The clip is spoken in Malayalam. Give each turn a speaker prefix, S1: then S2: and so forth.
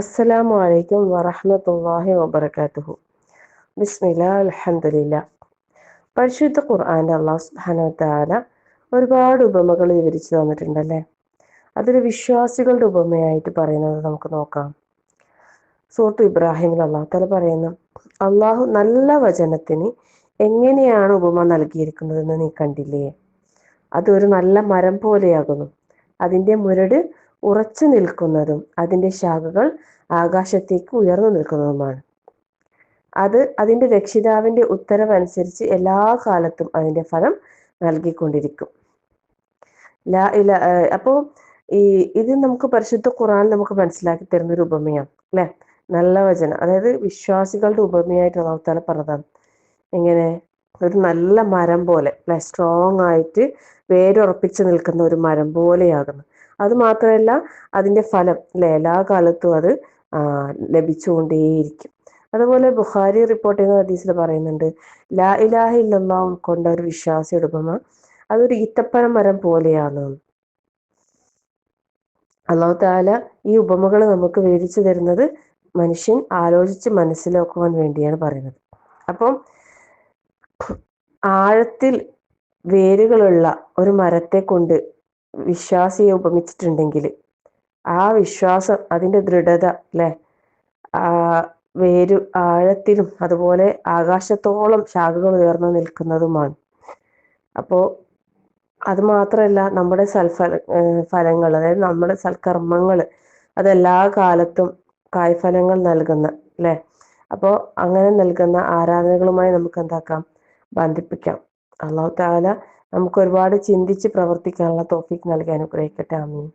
S1: അസ്സലാമു അലൈക്കും വറഹമത്തല്ലാഹി വബറകാതുഹു. ബിസ്മില്ല അലഹമില്ല പരിശുദ്ധ ഖുർആാന്റെ അള്ളാഹു സുബ്ഹാനഹു വതആല ഒരുപാട് ഉപമകൾ വിവരിച്ചു തന്നിട്ടുണ്ടല്ലേ? അതിൽ വിശ്വാസികളുടെ ഉപമയായിട്ട് പറയുന്നത് നമുക്ക് നോക്കാം. സൂറത്ത് ഇബ്രാഹിമിൽ അള്ളാഹു തല പറയുന്നു അള്ളാഹു നല്ല വചനത്തിന് എങ്ങനെയാണ് ഉപമ നൽകിയിരിക്കുന്നതെന്ന് നീ കണ്ടില്ലേ? അതൊരു നല്ല മരം പോലെയാകുന്നു. അതിന്റെ മുരട് ഉറച്ചു നിൽക്കുന്നതും അതിന്റെ ശാഖകൾ ആകാശത്തേക്ക് ഉയർന്നു നിൽക്കുന്നതുമാണ്. അത് അതിന്റെ രക്ഷിതാവിന്റെ ഉത്തരവനുസരിച്ച് എല്ലാ കാലത്തും അതിന്റെ ഫലം നൽകിക്കൊണ്ടിരിക്കും. ലാ ഇല അപ്പോൾ ഈ ഇത് നമുക്ക് പരിശുദ്ധ ഖുറാൻ നമുക്ക് മനസ്സിലാക്കി തരുന്ന ഒരു ഉപമയാണ് അല്ലെ? നല്ല വചനം. അതായത് വിശ്വാസികളുടെ ഉപമയായിട്ട് അള്ളാഹുത്താല പറഞ്ഞതാണ്. എങ്ങനെ ഒരു നല്ല മരം പോലെ അല്ലെ? സ്ട്രോങ് ആയിട്ട് വേരുറപ്പിച്ച് നിൽക്കുന്ന ഒരു മരം പോലെയാകുന്നു. അത് മാത്രമല്ല അതിന്റെ ഫലം അല്ലെ എല്ലാ കാലത്തും അത് ലഭിച്ചുകൊണ്ടേയിരിക്കും. അതുപോലെ ബുഹാരി റിപ്പോർട്ട് ചെയ്യുന്ന ഹദീസിൽ പറയുന്നുണ്ട് ലാ ഇലാഹ ഇല്ലല്ലാ ഉൾക്കൊണ്ട ഒരു വിശ്വാസി ഉപമ അതൊരു ഈത്തപ്പഴ മരം പോലെയാണ്. അള്ളാഹു താല ഈ ഉപമകൾ നമുക്ക് വിവരിച്ചു തരുന്നത് മനുഷ്യൻ ആലോചിച്ച് മനസ്സിലാക്കുവാൻ വേണ്ടിയാണ് പറയുന്നത്. അപ്പം ആഴത്തിൽ വേരുകളുള്ള ഒരു മരത്തെ കൊണ്ട് വിശ്വാസിയെ ഉപമിച്ചിട്ടുണ്ടെങ്കിൽ ആ വിശ്വാസം അതിന്റെ ദൃഢത അല്ലെ? ആ വേരു ആഴത്തിലും അതുപോലെ ആകാശത്തോളം ശാഖകൾ ഉയർന്നു നിൽക്കുന്നതുമാണ്. അപ്പോൾ അത് മാത്രമല്ല നമ്മുടെ സൽഫല ഫലങ്ങൾ അതായത് നമ്മുടെ സൽക്കർമ്മങ്ങൾ അതെല്ലാ കാലത്തും കായ്ഫലങ്ങൾ നൽകുന്ന അല്ലെ? അപ്പോൾ അങ്ങനെ നൽകുന്ന ആരാധനകളുമായി നമുക്ക് എന്താക്കാം? ബന്ധിപ്പിക്കാം. അള്ളാഹു താല നമുക്ക് ഒരുപാട് ചിന്തിച്ച് പ്രവർത്തിക്കാനുള്ള തോഫിക്ക് നൽകി അനുഗ്രഹിക്കട്ടെ. അമീൻ